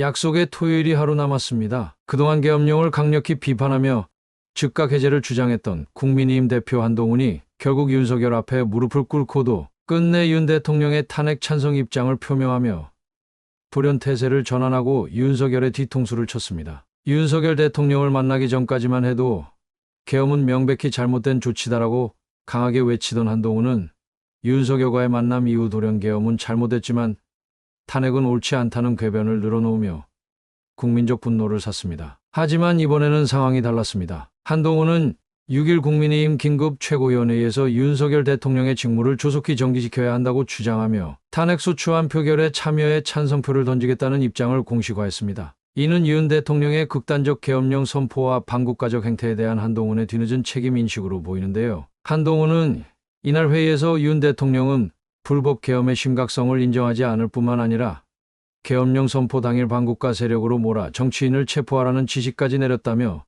약속의 토요일이 하루 남았습니다. 그동안 계엄령을 강력히 비판하며 즉각 해제를 주장했던 국민의힘 대표 한동훈이 결국 윤석열 앞에 무릎을 꿇고도 끝내 윤 대통령의 탄핵 찬성 입장을 표명하며 불연태세를 전환하고 윤석열의 뒤통수를 쳤습니다. 윤석열 대통령을 만나기 전까지만 해도 계엄은 명백히 잘못된 조치다라고 강하게 외치던 한동훈은 윤석열과의 만남 이후 돌연 계엄은 잘못됐지만 탄핵은 옳지 않다는 궤변을 늘어놓으며 국민적 분노를 샀습니다. 하지만 이번에는 상황이 달랐습니다. 한동훈은 6일 국민의힘 긴급 최고위원회에서 윤석열 대통령의 직무를 조속히 정지시켜야 한다고 주장하며 탄핵소추안 표결에 참여해 찬성표를 던지겠다는 입장을 공식화했습니다. 이는 윤 대통령의 극단적 계엄령 선포와 반국가적 행태에 대한 한동훈의 뒤늦은 책임 인식으로 보이는데요. 한동훈은 이날 회의에서 윤 대통령은 불법 계엄의 심각성을 인정하지 않을 뿐만 아니라 계엄령 선포 당일 반국가 세력으로 몰아 정치인을 체포하라는 지시까지 내렸다며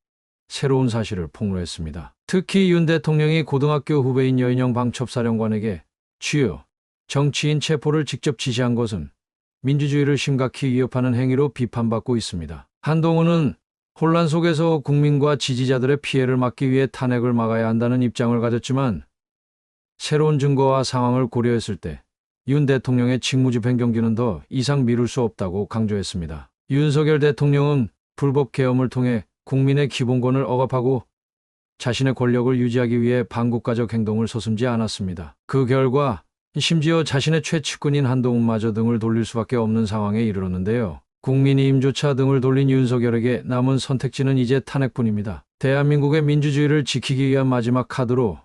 새로운 사실을 폭로했습니다. 특히 윤 대통령이 고등학교 후배인 여인영 방첩사령관에게 주요 정치인 체포를 직접 지시한 것은 민주주의를 심각히 위협하는 행위로 비판받고 있습니다. 한동훈은 혼란 속에서 국민과 지지자들의 피해를 막기 위해 탄핵을 막아야 한다는 입장을 가졌지만 새로운 증거와 상황을 고려했을 때 윤 대통령의 직무집행 경기는 더 이상 미룰 수 없다고 강조했습니다. 윤석열 대통령은 불법 계엄을 통해 국민의 기본권을 억압하고 자신의 권력을 유지하기 위해 반국가적 행동을 서슴지 않았습니다. 그 결과 심지어 자신의 최측근인 한동훈마저 등을 돌릴 수밖에 없는 상황에 이르렀는데요. 국민의힘조차 등을 돌린 윤석열에게 남은 선택지는 이제 탄핵뿐입니다. 대한민국의 민주주의를 지키기 위한 마지막 카드로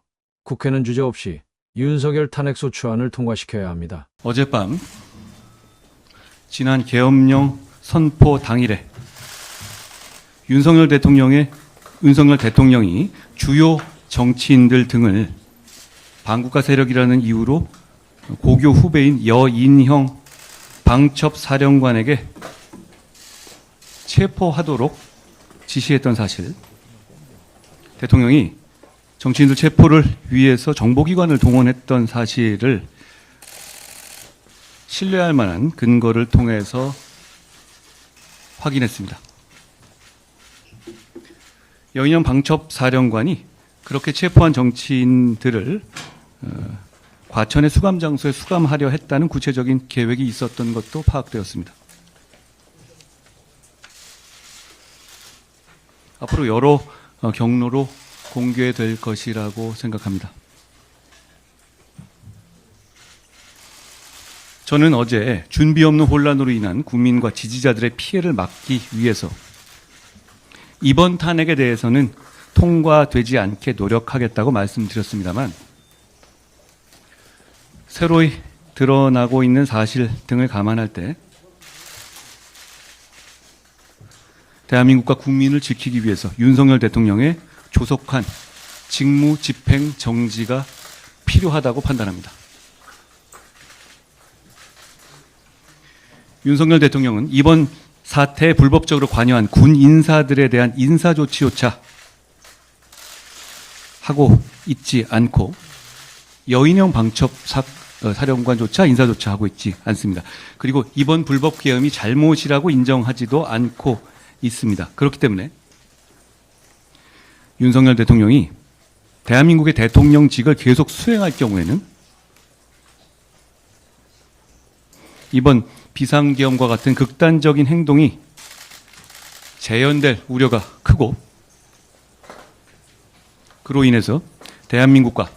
국회는 주저없이 윤석열 탄핵소 추안을 통과시켜야 합니다. 어젯밤 지난 계엄령 선포 당일에 윤석열 대통령의 윤석열 대통령이 주요 정치인들 등을 반국가 세력이라는 이유로 고교 후배인 여인형 방첩 사령관에게 체포하도록 지시했던 사실 대통령이 정치인들 체포를 위해서 정보기관을 동원했던 사실을 신뢰할 만한 근거를 통해서 확인했습니다. 여인영 방첩 사령관이 그렇게 체포한 정치인들을 어, 과천의 수감 장소에 수감하려 했다는 구체적인 계획이 있었던 것도 파악되었습니다. 앞으로 여러 어, 경로로 공개될 것이라고 생각합니다. 저는 어제 준비 없는 혼란으로 인한 국민과 지지자들의 피해를 막기 위해서 이번 탄핵에 대해서는 통과되지 않게 노력하겠다고 말씀드렸습니다만 새로이 드러나고 있는 사실 등을 감안할 때 대한민국과 국민을 지키기 위해서 윤석열 대통령의 조속한 직무 집행 정지가 필요하다고 판단합니다. 윤석열 대통령은 이번 사태에 불법적으로 관여한 군 인사들에 대한 인사 조치조차 하고 있지 않고 여인형 방첩 사, 어, 사령관조차 인사조차 하고 있지 않습니다. 그리고 이번 불법 계엄이 잘못이라고 인정하지도 않고 있습니다. 그렇기 때문에 윤석열 대통령이 대한민국의 대통령직을 계속 수행할 경우에는 이번 비상계엄과 같은 극단적인 행동이 재현될 우려가 크고 그로 인해서 대한민국과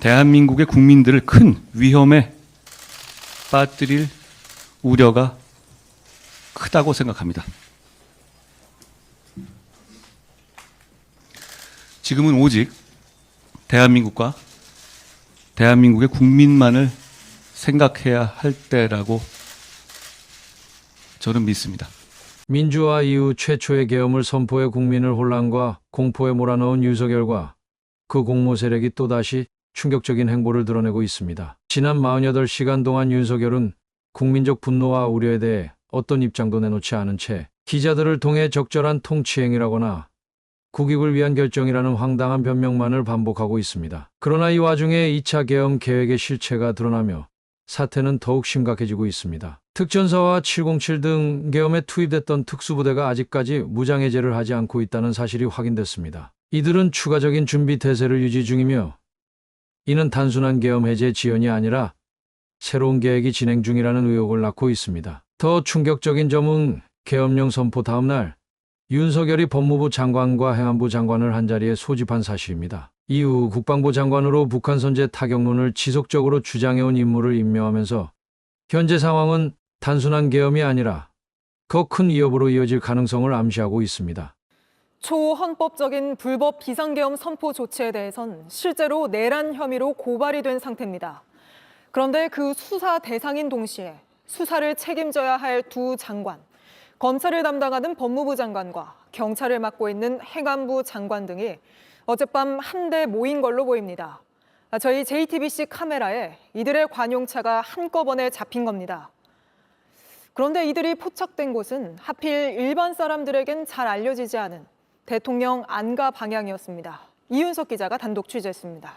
대한민국의 국민들을 큰 위험에 빠뜨릴 우려가 크다고 생각합니다. 지금은 오직 대한민국과 대한민국의 국민만을 생각해야 할 때라고 저는 믿습니다. 민주화 이후 최초의 계엄을 선포해 국민을 혼란과 공포에 몰아넣은 윤석열과 그 공모 세력이 또다시 충격적인 행보를 드러내고 있습니다. 지난 48시간 동안 윤석열은 국민적 분노와 우려에 대해 어떤 입장도 내놓지 않은 채 기자들을 통해 적절한 통치행위라거나 국익을 위한 결정이라는 황당한 변명만을 반복하고 있습니다. 그러나 이 와중에 2차 계엄 계획의 실체가 드러나며 사태는 더욱 심각해지고 있습니다. 특전사와 707 등 계엄에 투입됐던 특수부대가 아직까지 무장해제를 하지 않고 있다는 사실이 확인됐습니다. 이들은 추가적인 준비 태세를 유지 중이며 이는 단순한 계엄 해제 지연이 아니라 새로운 계획이 진행 중이라는 의혹을 낳고 있습니다. 더 충격적인 점은 계엄령 선포 다음 날 윤석열이 법무부 장관과 행안부 장관을 한자리에 소집한 사실입니다. 이후 국방부 장관으로 북한 선제 타격론을 지속적으로 주장해온 인물을 임명하면서 현재 상황은 단순한 계엄이 아니라 더 큰 위협으로 이어질 가능성을 암시하고 있습니다. 초헌법적인 불법 비상계엄 선포 조치에 대해선 실제로 내란 혐의로 고발이 된 상태입니다. 그런데 그 수사 대상인 동시에 수사를 책임져야 할 두 장관, 검찰을 담당하는 법무부 장관과 경찰을 맡고 있는 행안부 장관 등이 어젯밤 한데 모인 걸로 보입니다. 저희 JTBC 카메라에 이들의 관용차가 한꺼번에 잡힌 겁니다. 그런데 이들이 포착된 곳은 하필 일반 사람들에겐 잘 알려지지 않은 대통령 안가 방향이었습니다. 이윤석 기자가 단독 취재했습니다.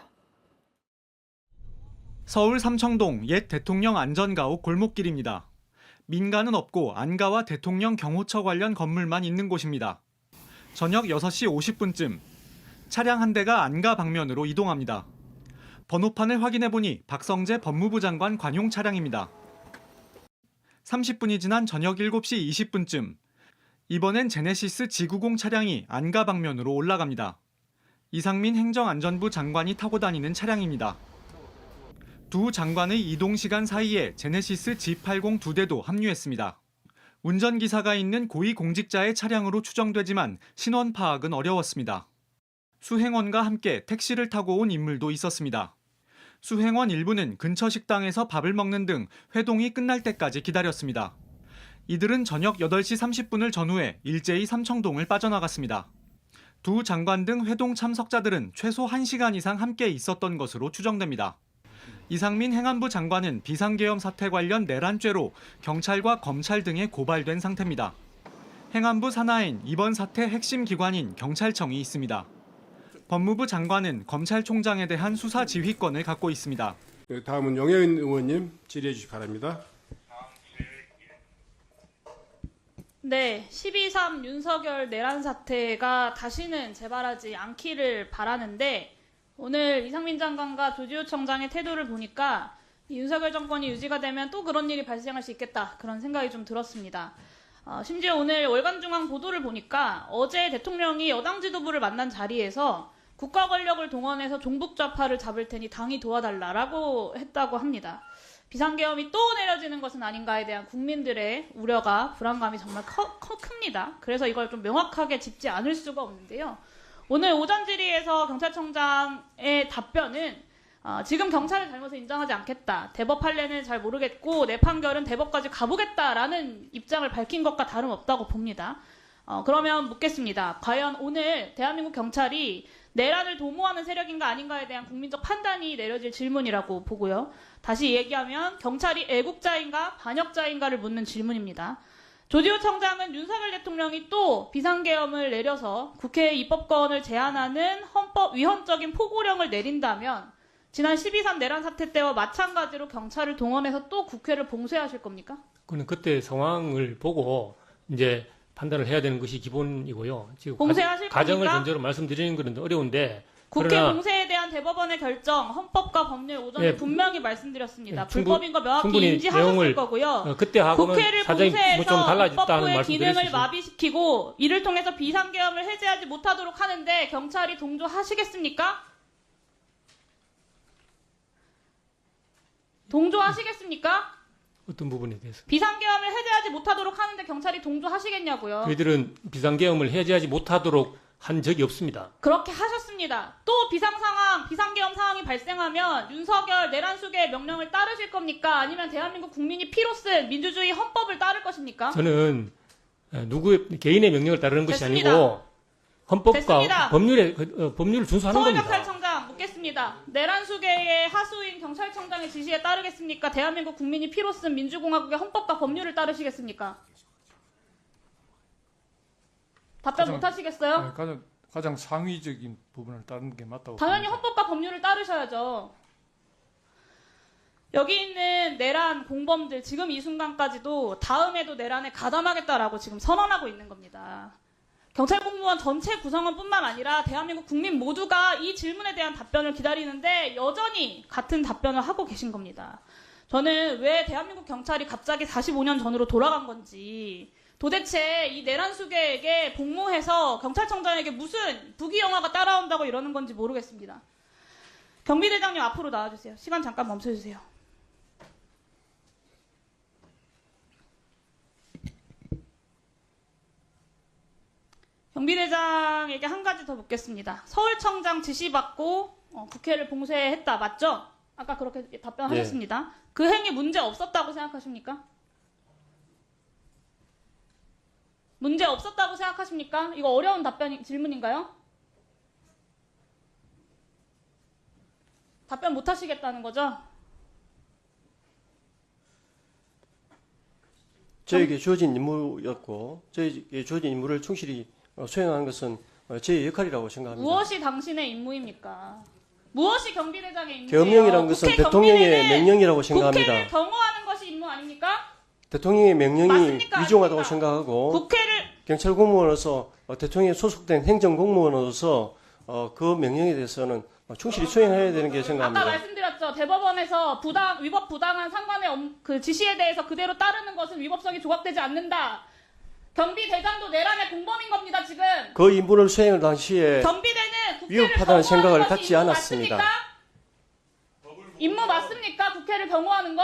서울 삼청동 옛 대통령 안전가옥 골목길입니다. 민가는 없고 안가와 대통령 경호처 관련 건물만 있는 곳입니다. 저녁 6시 50분쯤 차량 한 대가 안가 방면으로 이동합니다. 번호판을 확인해 보니 박성재 법무부 장관 관용 차량입니다. 30분이 지난 저녁 7시 20분쯤 이번엔 제네시스 지구공 차량이 안가 방면으로 올라갑니다. 이상민 행정안전부 장관이 타고 다니는 차량입니다. 두 장관의 이동 시간 사이에 제네시스 G80 두 대도 합류했습니다. 운전기사가 있는 고위 공직자의 차량으로 추정되지만 신원 파악은 어려웠습니다. 수행원과 함께 택시를 타고 온 인물도 있었습니다. 수행원 일부는 근처 식당에서 밥을 먹는 등 회동이 끝날 때까지 기다렸습니다. 이들은 저녁 8시 30분을 전후해 일제히 삼청동을 빠져나갔습니다. 두 장관 등 회동 참석자들은 최소 1시간 이상 함께 있었던 것으로 추정됩니다. 이상민 행안부 장관은 비상계엄 사태 관련 내란죄로 경찰과 검찰 등에 고발된 상태입니다. 행안부 산하엔 이번 사태 핵심 기관인 경찰청이 있습니다. 법무부 장관은 검찰총장에 대한 수사 지휘권을 갖고 있습니다. 네, 다음은 영혜은 의원님 질의해 주시기 바랍니다. 네, 12.3 윤석열 내란 사태가 다시는 재발하지 않기를 바라는데 오늘 이상민 장관과 조지호 청장의 태도를 보니까 이 윤석열 정권이 유지가 되면 또 그런 일이 발생할 수 있겠다 그런 생각이 좀 들었습니다. 어, 심지어 오늘 월간중앙 보도를 보니까 어제 대통령이 여당 지도부를 만난 자리에서 국가 권력을 동원해서 종북 좌파를 잡을 테니 당이 도와달라라고 했다고 합니다. 비상계엄이 또 내려지는 것은 아닌가에 대한 국민들의 우려가 불안감이 정말 커, 커 큽니다. 그래서 이걸 좀 명확하게 짚지 않을 수가 없는데요. 오늘 오전 질의에서 경찰청장의 답변은 어, 지금 경찰의 잘못을 인정하지 않겠다. 대법 판례는 잘 모르겠고 내 판결은 대법까지 가보겠다라는 입장을 밝힌 것과 다름없다고 봅니다. 어, 그러면 묻겠습니다. 과연 오늘 대한민국 경찰이 내란을 도모하는 세력인가 아닌가에 대한 국민적 판단이 내려질 질문이라고 보고요. 다시 얘기하면 경찰이 애국자인가 반역자인가를 묻는 질문입니다. 조지호 청장은 윤석열 대통령이 또 비상계엄을 내려서 국회 입법권을 제한하는 헌법 위헌적인 포고령을 내린다면 지난 12.3 내란 사태 때와 마찬가지로 경찰을 동원해서 또 국회를 봉쇄하실 겁니까? 그는 그때 상황을 보고 이제 판단을 해야 되는 것이 기본이고요. 지금 봉쇄하실 가, 가정을 겁니까? 전제로 말씀드리는 것은 어려운데 국회 그러나 봉쇄에 대한 대법원의 결정, 헌법과 법률 오전에 예, 분명히 말씀드렸습니다. 예, 충분- 불법인 거 명확히 인지하셨을 거고요. 어, 그때하고는 국회를 뭐좀 달라졌다는 헌법부의 기능을. 마비시키고 이를 통해서 비상계엄을 해제하지 못하도록 하는데 경찰이 동조하시겠습니까? 동조하시겠습니까? 어떤 부분에 대해서 비상계엄을 해제하지 못하도록 하는데 경찰이 동조하시겠냐고요. 저희들은 비상계엄을 해제하지 못하도록 한 적이 없습니다. 그렇게 하셨습니다. 또 비상 상황, 비상계엄 상황이 발생하면 윤석열 내란 수계의 명령을 따르실 겁니까? 아니면 대한민국 국민이 피로 쓴 민주주의 헌법을 따를 것입니까? 저는 어, 누구의 개인의 명령을 따르는 것이 됐습니다. 아니고 헌법과 됐습니다. 법률에 그, 어, 법률을 준수하는 겁니다. 서울경찰청장 묻겠습니다. 내란 수계의 하수인 경찰청장의 지시에 따르겠습니까? 대한민국 국민이 피로 쓴 민주공화국의 헌법과 법률을 따르시겠습니까? 답변 가장- 못 하시겠어요? 네, 가장 가장 상위적인 부분을 따르는 게 맞다고 당연히 봅니다. 헌법과 법률을 따르셔야죠. 여기 있는 내란 공범들 지금 이 순간까지도 다음에도 내란에 가담하겠다라고 지금 선언하고 있는 겁니다. 경찰 공무원 전체 구성원뿐만 아니라 대한민국 국민 모두가 이 질문에 대한 답변을 기다리는데 여전히 같은 답변을 하고 계신 겁니다. 저는 왜 대한민국 경찰이 갑자기 45년 전으로 돌아간 건지 도대체 이 내란 수괴에게 복무해서 경찰청장에게 무슨 부귀 영화가 따라온다고 이러는 건지 모르겠습니다. 경비대장님 앞으로 나와주세요. 시간 잠깐 멈춰주세요. 경비대장에게 한 가지 더 묻겠습니다. 서울청장 지시받고 어, 국회를 봉쇄했다 맞죠? 아까 그렇게 답변하셨습니다. 그 행위 문제 없었다고 생각하십니까? 문제 없었다고 생각하십니까? 이거 어려운 답변 질문인가요? 답변 못 하시겠다는 거죠? 저에게 주어진 임무였고 저에게 주어진 임무를 충실히 어, 수행하는 것은 어, 제 역할이라고 생각합니다. 무엇이 당신의 임무입니까? 무엇이 경비대장의 임무예요? 계엄령이라는 것은 대통령의 명령이라고 국회를 생각합니다. 경호하는 것이 임무 아닙니까? 대통령의 명령이 맞습니까? 위중하다고 아닙니까? 생각하고 국회를 경찰 공무원으로서 어, 대통령에 소속된 행정 공무원으로서 어, 그 명령에 대해서는 어, 충실히 수행해야 되는 게 아까 생각합니다. 말씀드렸죠. 대법원에서 부당 위법 부당한 상관의 업- 그 지시에 대해서 그대로 따르는 것은 위법성이 조각되지 않는다. 경비 대장도 내란의 공범인 겁니다. 지금 그 임무를 수행할 당시에 경비대는. 위협하다는 경호하는 생각을 갖지 않았습니다. 맞습니까? 임무 맞습니까? 국회를 경호하는 것?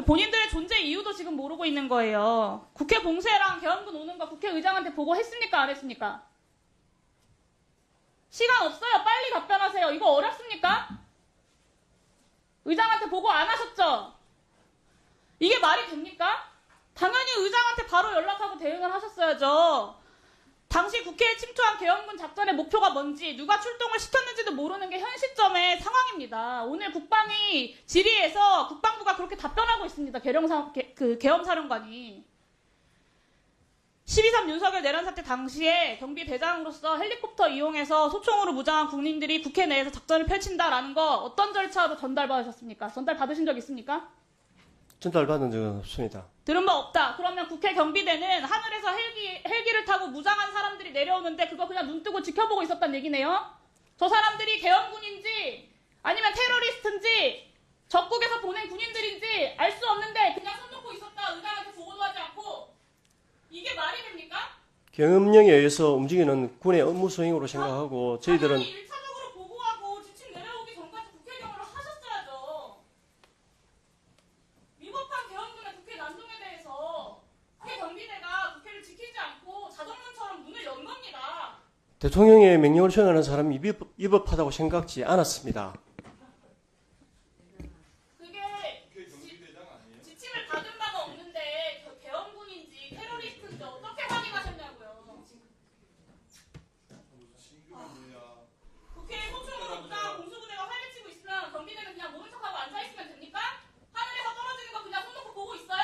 본인들의 존재 이유도 지금 모르고 있는 거예요. 국회 봉쇄랑 개헌군 오는 거 국회의장한테 보고했습니까? 안 했습니까? 시간 없어요. 빨리 답변하세요. 이거 어렵습니까? 의장한테 보고 안 하셨죠? 이게 말이 됩니까? 당연히 의장한테 바로 연락하고 대응을 하셨어야죠. 당시 국회에 침투한 개헌군 작전의 목표가 뭔지 누가 출동을 시켰는지도 모르는 게 현 시점의 상황입니다. 오늘 국방위 질의에서 국방부가 그렇게 답변하고 있습니다. 계령사, 개, 그 계엄사령관이. 12.3 윤석열 내란 사태 당시에 경비 대장으로서 헬리콥터 이용해서 소총으로 무장한 국민들이 국회 내에서 작전을 펼친다라는 거 어떤 절차로 전달받으셨습니까? 전달 받으신 적 있습니까? 전달받은 적은 없습니다. 들은 바 없다. 그러면 국회 경비대는 하늘에서 헬기, 헬기를 타고 무장한 사람들이 내려오는데 그거 그냥 눈 뜨고 지켜보고 있었단 얘기네요? 저 사람들이 개헌군인지 아니면 테러리스트인지 적국에서 보낸 군인들인지 알 수 없는데 그냥 손 놓고 있었다. 의장한테 보고도 하지 않고 이게 말이 됩니까? 경험령에 의해서 움직이는 군의 업무 수행으로 생각하고 저희들은 당연히 1차적으로 보고하고 지침 내려오기 전까지 국회 경호를 하셨어야죠. 위법한 개헌군의 국회 난동에 대해서 국회 경비대가 국회를 지키지 않고 자정문처럼 문을 연 겁니다. 대통령의 명령을 수행하는 사람이 위법, 위법하다고 생각지 않았습니다. 그게 지, 지침을 받은 바가 없는데 개- 개헌군인지 테러리스트인지 어떻게 확인하셨냐고요. 국회에 소총으로 무장한 공수부대가 활개치고 있으면 경비대는 그냥 모른 척하고 앉아있으면 됩니까? 하늘에서 떨어지는 거 그냥 손 놓고 보고 있어요?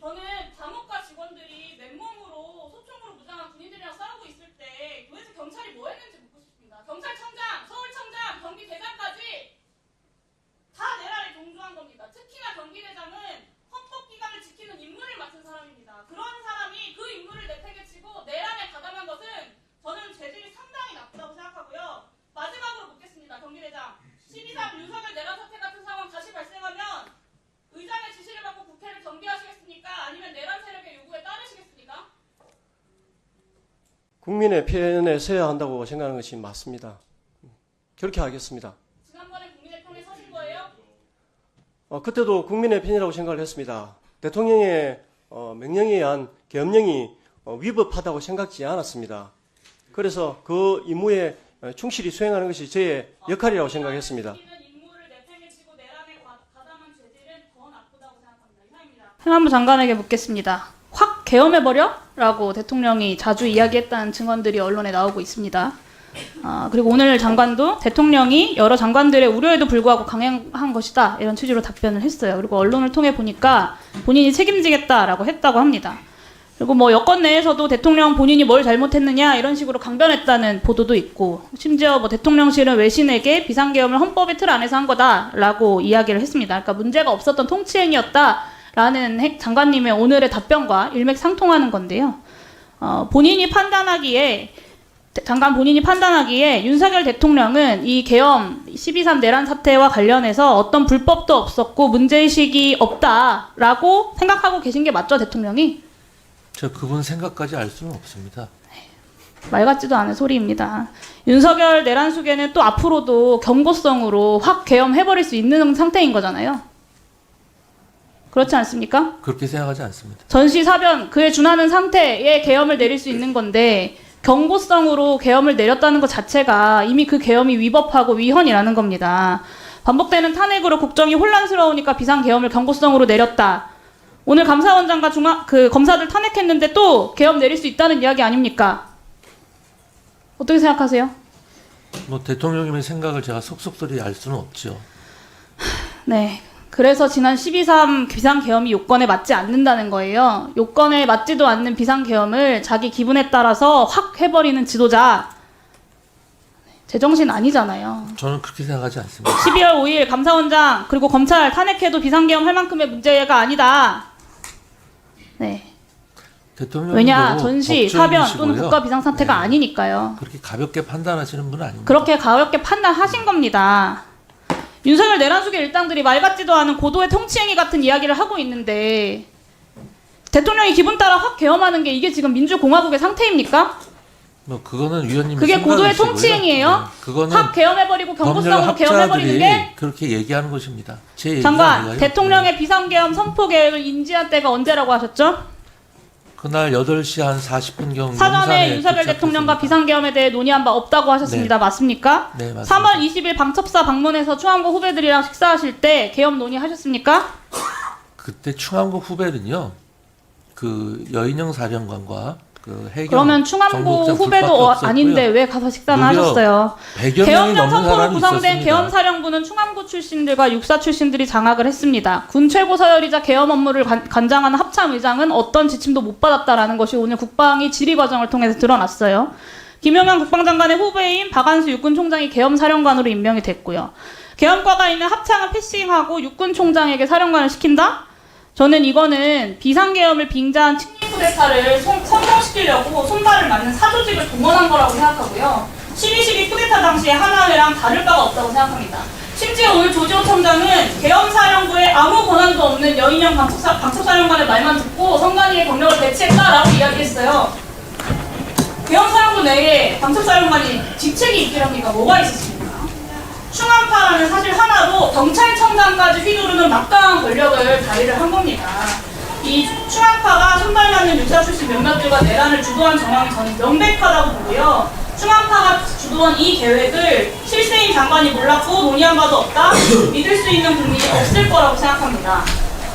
저는 감옥과 직원들이 맨몸으로 소총으로 무장한 군인들이랑 싸우고 있을 때 도대체 경찰이 뭐 했는지 묻고 싶습니다. 경찰청장, 서울청장, 경비대장까지 다 내란에 동조한 겁니다. 특히나 경비대장은 헌법기관을 지키는 임무를 맡은 사람입니다. 그런 사람이 그 임무를 내팽개치고 내란에 가담한 것은 저는 죄질이 상당히 나쁘다고 생각하고요. 마지막으로 묻겠습니다. 경비대장. 12.3 윤석열 내란 사태 같은 상황 다시 발생하면 의장의 지시를 받고 국회를 경비하시겠습니까? 아니면 내란 세력의 요구에 따르시겠습니까? 국민의 편에 서야 한다고 생각하는 것이 맞습니다. 그렇게 하겠습니다. 지난번에 국민의 편에 서신 거예요? 어, 그때도 국민의 편이라고 생각을 했습니다. 대통령의 어, 명령에 의한 계엄령이 어, 위법하다고 생각지 않았습니다. 그래서 그 임무에 어, 충실히 수행하는 것이 저의 역할이라고 생각했습니다. 행안부 장관에게 묻겠습니다. 확 계엄해버려? 라고 대통령이 자주 이야기했다는 증언들이 언론에 나오고 있습니다. 아, 그리고 오늘 장관도 대통령이 여러 장관들의 우려에도 불구하고 강행한 것이다. 이런 취지로 답변을 했어요. 그리고 언론을 통해 보니까 본인이 책임지겠다라고 했다고 합니다. 그리고 뭐 여권 내에서도 대통령 본인이 뭘 잘못했느냐 이런 식으로 강변했다는 보도도 있고 심지어 뭐 대통령실은 외신에게 비상계엄을 헌법의 틀 안에서 한 거다라고 이야기를 했습니다. 그러니까 문제가 없었던 통치행위였다 라는 핵- 장관님의 오늘의 답변과 일맥상통하는 건데요. 어, 본인이 판단하기에 장관 본인이 판단하기에 윤석열 대통령은 이 계엄 12.3 내란 사태와 관련해서 어떤 불법도 없었고 문제의식이 없다라고 생각하고 계신 게 맞죠, 대통령이? 저 그분 생각까지 알 수는 없습니다. 말 같지도 않은 소리입니다. 윤석열 내란 수계는 또 앞으로도 경고성으로 확 계엄해버릴 수 있는 상태인 거잖아요. 그렇지 않습니까? 그렇게 생각하지 않습니다. 전시 사변 그에 준하는 상태에 계엄을 내릴 수 있는 건데 경고성으로 계엄을 내렸다는 것 자체가 이미 그 계엄이 위법하고 위헌이라는 겁니다. 반복되는 탄핵으로 국정이 혼란스러우니까 비상 계엄을 경고성으로 내렸다. 오늘 감사원장과 중앙 그 검사들 탄핵했는데 또 계엄 내릴 수 있다는 이야기 아닙니까? 어떻게 생각하세요? 뭐 대통령님의 생각을 제가 속속들이 알 수는 없죠. 네. 그래서 지난 12.3 비상계엄이 요건에 맞지 않는다는 거예요. 요건에 맞지도 않는 비상계엄을 자기 기분에 따라서 확 해버리는 지도자. 제정신 아니잖아요. 저는 그렇게 생각하지 않습니다. 12월 5일 감사원장 그리고 검찰 탄핵해도 비상계엄 할 만큼의 문제가 아니다. 네. 대통령도 왜냐 전시, 사변 또는. 국가 비상사태가 네. 아니니까요. 그렇게 가볍게 판단하시는 분은 아닙니다. 그렇게 가볍게 판단하신 겁니다. 윤석열 내란숙의 일당들이 말 같지도 않은 고도의 통치행위 같은 이야기를 하고 있는데 대통령이 기분 따라 확 계엄하는 게 이게 지금 민주공화국의 상태입니까? 뭐 그거는 위원님 그게 고도의 통치행위예요? 그거는 확 계엄해버리고 법률 경고성으로 계엄해버리는 학자들이 게 그렇게 얘기하는 것입니다. 제 장관. 대통령의 비상계엄 선포 계획을 인지한 때가 언제라고 하셨죠? 그날 8시 한 40분경 사전에 윤석열 대통령과 비상계엄에 대해 논의한 바 없다고 하셨습니다. 맞습니까? 네, 맞습니다. 3월 20일 방첩사 방문해서 충암고 후배들이랑 식사하실 때 계엄 논의하셨습니까? 그때 충암고 후배는요. 그 여인영 사령관과 그 해경 그러면 충암고 후배도 둘밖에 어, 없었고요. 아닌데 왜 가서 식사는 무려 하셨어요? 100여 명이 계엄령 넘는 선포로 사람이 구성된 있었습니다. 계엄사령부는 충암고 출신들과 육사 출신들이 장악을 했습니다. 군 최고 서열이자 계엄 업무를 관, 관장하는 합참의장은 어떤 지침도 못 받았다라는 것이 오늘 국방위 질의 과정을 통해서 드러났어요. 김영현 국방장관의 후배인 박안수 육군총장이 계엄사령관으로 임명이 됐고요. 계엄과가 있는 합창을 패싱하고 육군총장에게 사령관을 시킨다? 저는 이거는 비상계엄을 빙자한 측림 쿠데타를 성- 성공시키려고 손발을 맞는 사조직을 동원한 거라고 생각하고요. 12.12 쿠데타 당시에 하나회랑 다를 바가 없다고 생각합니다. 심지어 오늘 조지호 청장은 계엄사령부에 아무 권한도 없는 여인형 방첩사, 방첩사령관의 말만 듣고 성관위에 병력을 배치했다라고 이야기했어요. 계엄사령부 내에 방첩사령관이 직책이 있기랍니까? 뭐가 있었습니까? 충암파라는 사실 하나로 경찰청장까지 휘두르는 막강한 권력을 발휘를 한 겁니다. 이 충암파가 선발맞는 육사 출신 몇몇들과 내란을 주도한 정황이 저는 명백하다고 보고요. 충암파가 주도한 이 계획을 실세인 장관이 몰랐고 논의한 바도 없다. 믿을 수 있는 국민이 없을 거라고 생각합니다.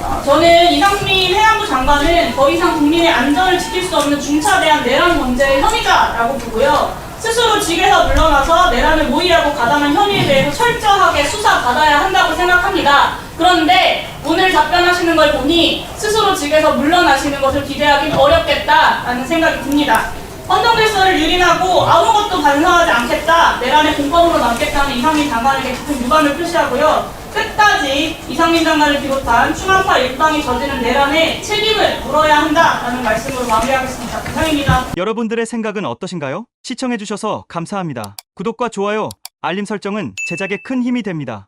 어, 저는 이상민 해양부 장관은 더 이상 국민의 안전을 지킬 수 없는 중차대한 내란 문제의 혐의자라고 보고요. 스스로 직에서 물러나서 내란을 모의하고 가담한 혐의에 대해서 철저하게 수사받아야 한다고 생각합니다. 그런데 오늘 답변하시는 걸 보니 스스로 직에서 물러나시는 것을 기대하기는 어렵겠다라는 생각이 듭니다. 헌정질서를 유린하고 아무것도 반성하지 않겠다, 내란의 공범으로 남겠다는 이상민 장관에게 깊은 유감을 표시하고요. 끝까지 이상민 장관을 비롯한 충암파 일방이 저지른 내란에 책임을 물어야 한다라는 말씀으로 마무리하겠습니다. 이상입니다. 여러분들의 생각은 어떠신가요? 시청해주셔서 감사합니다. 구독과 좋아요, 알림 설정은 제작에 큰 힘이 됩니다.